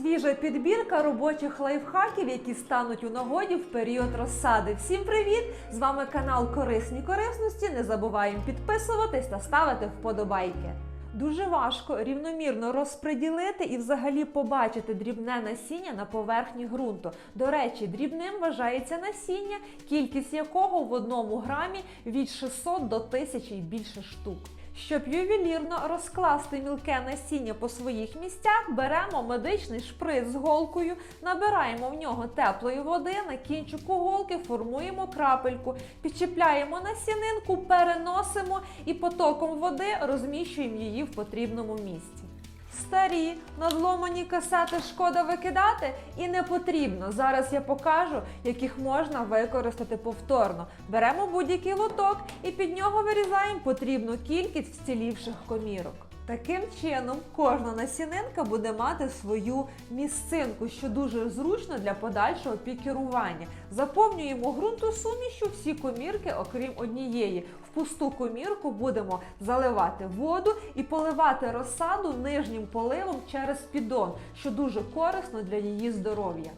Свіжа підбірка робочих лайфхаків, які стануть у нагоді в період розсади. Всім привіт! З вами канал Корисні корисності. Не забуваємо підписуватись та ставити вподобайки. Дуже важко рівномірно розподілити і взагалі побачити дрібне насіння на поверхні ґрунту. До речі, дрібним вважається насіння, кількість якого в одному грамі від 600 до 1000 і більше штук. Щоб ювелірно розкласти мілке насіння по своїх місцях, беремо медичний шприц з голкою, набираємо в нього теплої води, на кінчику голки формуємо крапельку, підчіпляємо насінинку, переносимо і потоком води розміщуємо її в потрібному місці. Старі надломані касети шкода викидати і не потрібно. Зараз я покажу, яких можна використати повторно. Беремо будь-який лоток і під нього вирізаємо потрібну кількість вцілівших комірок. Таким чином, кожна насінинка буде мати свою місцинку, що дуже зручно для подальшого пікерування. Заповнюємо ґрунтосумішю всі комірки, окрім однієї. В пусту комірку будемо заливати воду і поливати розсаду нижнім поливом через піддон, що дуже корисно для її здоров'я.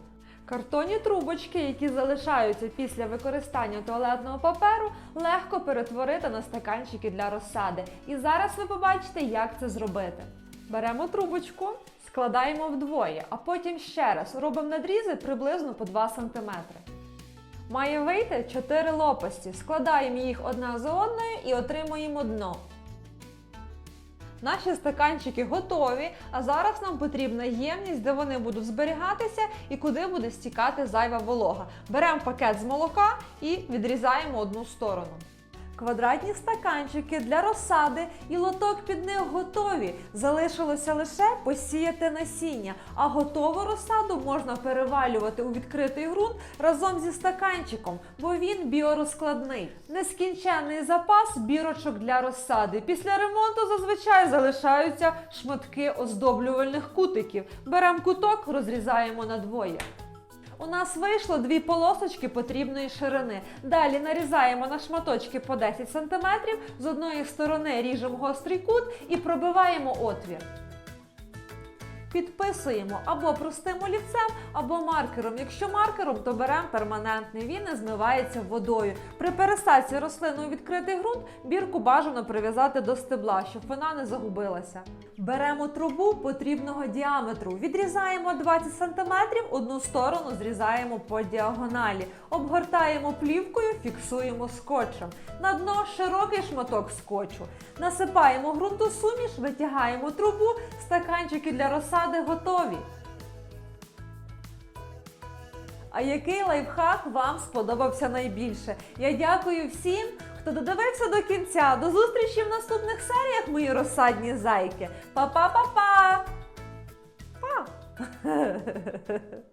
Картонні трубочки, які залишаються після використання туалетного паперу, легко перетворити на стаканчики для розсади. І зараз ви побачите, як це зробити. Беремо трубочку, складаємо вдвоє, а потім ще раз робимо надрізи приблизно по 2 см. Має вийти 4 лопасті. Складаємо їх одна за одною і отримуємо дно. Наші стаканчики готові, а зараз нам потрібна ємність, де вони будуть зберігатися і куди буде стікати зайва волога. Беремо пакет з молока і відрізаємо одну сторону. Квадратні стаканчики для розсади і лоток під них готові. Залишилося лише посіяти насіння, а готову розсаду можна перевалювати у відкритий ґрунт разом зі стаканчиком, бо він біорозкладний. Нескінченний запас бірочок для розсади. Після ремонту зазвичай залишаються шматки оздоблювальних кутиків. Беремо куток, розрізаємо на двоє. У нас вийшло дві полосочки потрібної ширини. Далі нарізаємо на шматочки по 10 см, з одної сторони ріжемо гострий кут і пробиваємо отвір. Підписуємо або простим олівцем, або маркером. Якщо маркером, то беремо перманентний, він не змивається водою. При пересадці рослини у відкритий ґрунт бірку бажано прив'язати до стебла, щоб вона не загубилася. Беремо трубу потрібного діаметру, відрізаємо 20 см, одну сторону зрізаємо по діагоналі, обгортаємо плівкою, фіксуємо скотчем. На дно широкий шматок скотчу. Насипаємо ґрунтосуміш, витягаємо трубу, стаканчики для розсади готові. А який лайфхак вам сподобався найбільше? Я дякую всім, хто додивився до кінця. До зустрічі в наступних серіях, мої розсадні зайки. Па-па-па-па! Па!